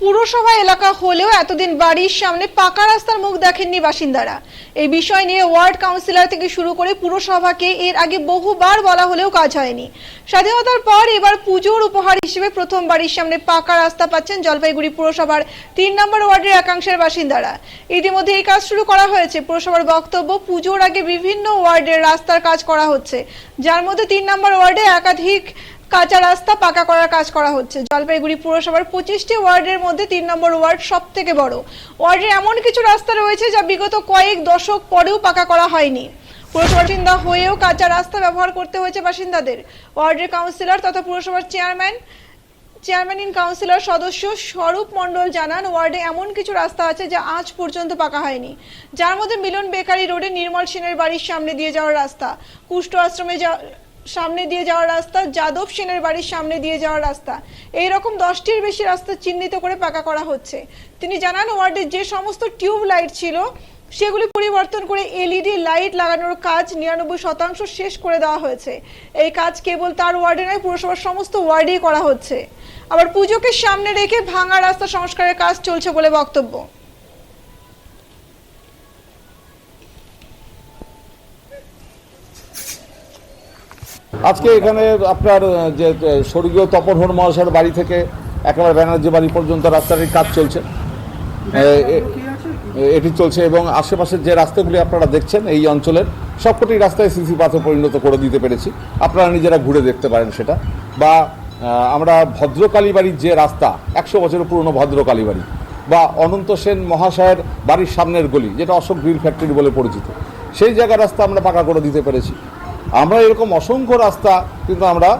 পুরসভা এলাকা হলেও এতদিন বাড়ির সামনে পাকা রাস্তার মুখ দেখেননি বাসিন্দারা। এই বিষয় নিয়ে ওয়ার্ড কাউন্সিলর থেকে শুরু করে পুরসভাকে এর আগে বহুবার বলা হলেও কাজ হয়নি। স্বাধীনতার পর এবার পুজোর উপহার হিসেবে প্রথম বাড়ির সামনে পাকা রাস্তা পাচ্ছেন জলপাইগুড়ি পুরসভার তিন নম্বর ওয়ার্ডের একাংশের বাসিন্দারা। ইতিমধ্যে এই কাজ শুরু করা হয়েছে। পুরসভার বক্তব্য, পুজোর আগে বিভিন্ন ওয়ার্ডের রাস্তার কাজ করা হচ্ছে। যার মধ্যে তিন নম্বর ওয়ার্ডে একাধিক কাঁচা রাস্তা পাকা করার কাজ করা হচ্ছে। জলপাইগুড়ি পুরসভার পঁচিশটি ওয়ার্ডের মধ্যে তিন নম্বর ওয়ার্ড সব থেকে বড়। ওয়ার্ডে এমন কিছু রাস্তা রয়েছে যা বিগত কয়েক দশক পরেও পাকা করা হয়নি। পুরসভার চিন্তা হয়েও কাঁচা রাস্তা ব্যবহার করতে হয়েছে বাসিন্দাদের। ওয়ার্ডের কাউন্সিলর তথা পুরসভার চেয়ারম্যান চেয়ারম্যান ইন কাউন্সিলর সদস্য স্বরূপ মণ্ডল জানান, ওয়ার্ডে এমন কিছু রাস্তা আছে যা আজ পর্যন্ত পাকা হয়নি। যার মধ্যে মিলন বেকারি রোডে নির্মল সেনের বাড়ির সামনে দিয়ে যাওয়ার রাস্তা। কুষ্ঠ আশ্রমে যা- সামনে দিয়ে যাওয়ার রাস্তা, যাদব সেনের বাড়ির সামনে দিয়ে যাওয়ার রাস্তা। এই রকম দশটির বেশি রাস্তা চিহ্নিত করে পাকা করা হচ্ছে। তিনি জানান ওয়ার্ডে যে সমস্ত টিউব লাইট ছিল, সেগুলি পরিবর্তন করে এলইডি লাইট লাগানোর কাজ নিরানব্বই শতাংশ শেষ করে দেওয়া হয়েছে। এই কাজ কেবল তার ওয়ার্ডে নয়, পুরসভার সমস্ত ওয়ার্ডেই করা হচ্ছে। আবার পুজোকে সামনে রেখে ভাঙা রাস্তা সংস্কারের কাজ চলছে বলে বক্তব্য। আজকে এখানে আপনার যে স্বর্গীয় তপনহর মহাশয়ের বাড়ি থেকে একেবারে ব্যানার্জি বাড়ি পর্যন্ত রাস্তাটির কাজ চলছে। এটি চলছে এবং আশেপাশের যে রাস্তাগুলি আপনারা দেখছেন এই অঞ্চলের, সবকটি রাস্তায় সিসি পাথে পরিণত করে দিতে পেরেছি। আপনারা নিজেরা ঘুরে দেখতে পারেন সেটা। বা আমরা ভদ্রকালী বাড়ির যে রাস্তা, একশো বছরের পুরনো ভদ্রকালী বাড়ি বা অনন্ত সেন মহাশয়ের বাড়ির সামনের গলি, যেটা অশোক গ্রিল ফ্যাক্টরি বলে পরিচিত, সেই জায়গার রাস্তা আমরা পাকা করে দিতে পেরেছি। আমরা এরকম অসংখ্য রাস্তা কিন্তু আমরা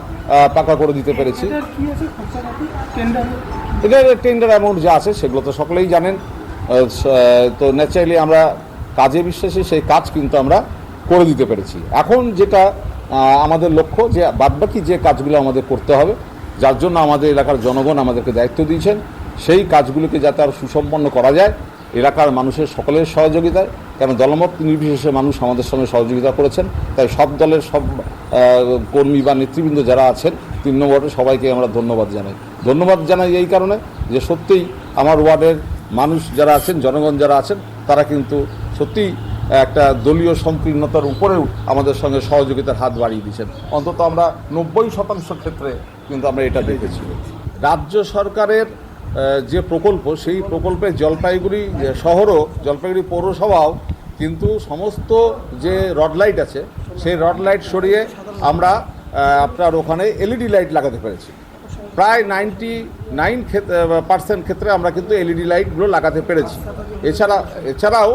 পাকা করে দিতে পেরেছি। খরচাপাতি টেন্ডার অ্যামাউন্ট যা আছে সেগুলো তো সকলেই জানেন। তো ন্যাচারালি আমরা কাজে বিশ্বাসী সেই কাজ কিন্তু আমরা করে দিতে পেরেছি। এখন যেটা আমাদের লক্ষ্য যে বাদবাকি যে কাজগুলো আমাদের করতে হবে যার জন্য আমাদের এলাকার জনগণ আমাদেরকে দায়িত্ব দিয়েছেন সেই কাজগুলোকে যাতে আরও সুসম্পন্ন করা যায়। এলাকার মানুষের সকলের সহযোগিতায়, কেন দলমত নির্বিশেষে মানুষ আমাদের সঙ্গে সহযোগিতা করেছেন। তাই সব দলের সব কর্মী বা নেতৃবৃন্দ যারা আছেন, তিন নম্বরে সবাইকে আমরা ধন্যবাদ জানাই। ধন্যবাদ জানাই এই কারণে যে সত্যিই আমার ওয়ার্ডের মানুষ যারা আছেন, জনগণ যারা আছেন, তারা কিন্তু সত্যিই একটা দলীয় সংকীর্ণতার উপরেও আমাদের সঙ্গে সহযোগিতার হাত বাড়িয়ে দিয়েছেন। অন্তত আমরা নব্বই শতাংশ ক্ষেত্রে কিন্তু আমরা এটা দেখেছি। রাজ্য সরকারের যে প্রকল্প, সেই প্রকল্পে জলপাইগুড়ি শহরও, জলপাইগুড়ি পৌরসভাও কিন্তু সমস্ত যে রড লাইট আছে, সেই রড লাইট সরিয়ে আমরা আপনার ওখানে এলইডি লাইট লাগাতে পেরেছি। প্রায় নাইনটি নাইন পার্সেন্ট ক্ষেত্রে আমরা কিন্তু এলইডি লাইটগুলো লাগাতে পেরেছি। এছাড়া, এছাড়াও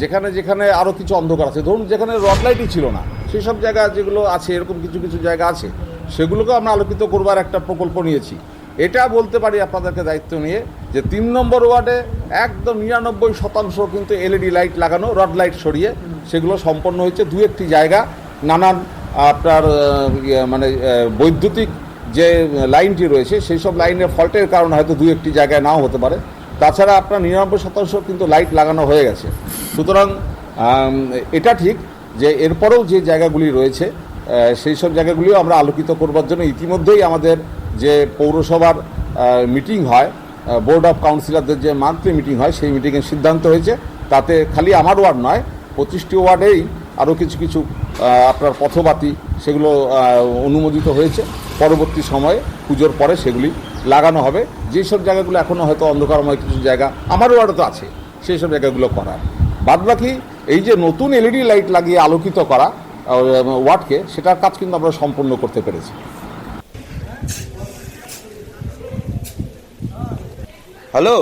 যেখানে যেখানে আরও কিছু অন্ধকার আছে, ধরুন যেখানে রড লাইটই ছিল না, সেই সব জায়গা যেগুলো আছে, এরকম কিছু কিছু জায়গা আছে সেগুলোকে আমরা আলোকিত করবার একটা প্রকল্প নিয়েছি। এটা বলতে পারি আপনাদেরকে দায়িত্ব নিয়ে যে তিন নম্বর ওয়ার্ডে একদম নিরানব্বই শতাংশ কিন্তু এলইডি লাইট লাগানো রড লাইট সরিয়ে সেগুলো সম্পন্ন হয়েছে। দু একটি জায়গা নানান আপনার ইয়ে, মানে বৈদ্যুতিক যে লাইনটি রয়েছে সেই সব লাইনের ফল্টের কারণে হয়তো দু একটি জায়গায় নাও হতে পারে। তাছাড়া আপনার নিরানব্বই শতাংশ কিন্তু লাইট লাগানো হয়ে গেছে। সুতরাং এটা ঠিক যে এরপরেও যে জায়গাগুলি রয়েছে সেই সব জায়গাগুলিও আমরা আলোকিত করবার জন্য ইতিমধ্যেই আমাদের যে পৌরসভার মিটিং হয় বোর্ড অফ কাউন্সিলরদের যে মান্থলি মিটিং হয়, সেই মিটিংয়ের সিদ্ধান্ত হয়েছে। তাতে খালি আমার ওয়ার্ড নয়, পঁচিশটি ওয়ার্ডেই আরও কিছু কিছু আপনার পথবাতি সেগুলো অনুমোদিত হয়েছে। পরবর্তী সময়ে পুজোর পরে সেগুলি লাগানো হবে। যেসব জায়গাগুলো এখনও হয়তো অন্ধকারময় কিছু জায়গা, আমার ওয়ার্ডে তো আছে সেই সব জায়গাগুলো করার। বাদবাকি এই যে নতুন এলইডি লাইট লাগিয়ে আলোকিত করা ওয়ার্ডকে সেটার কাজ কিন্তু আমরা সম্পূর্ণ করতে পেরেছি। হ্যালো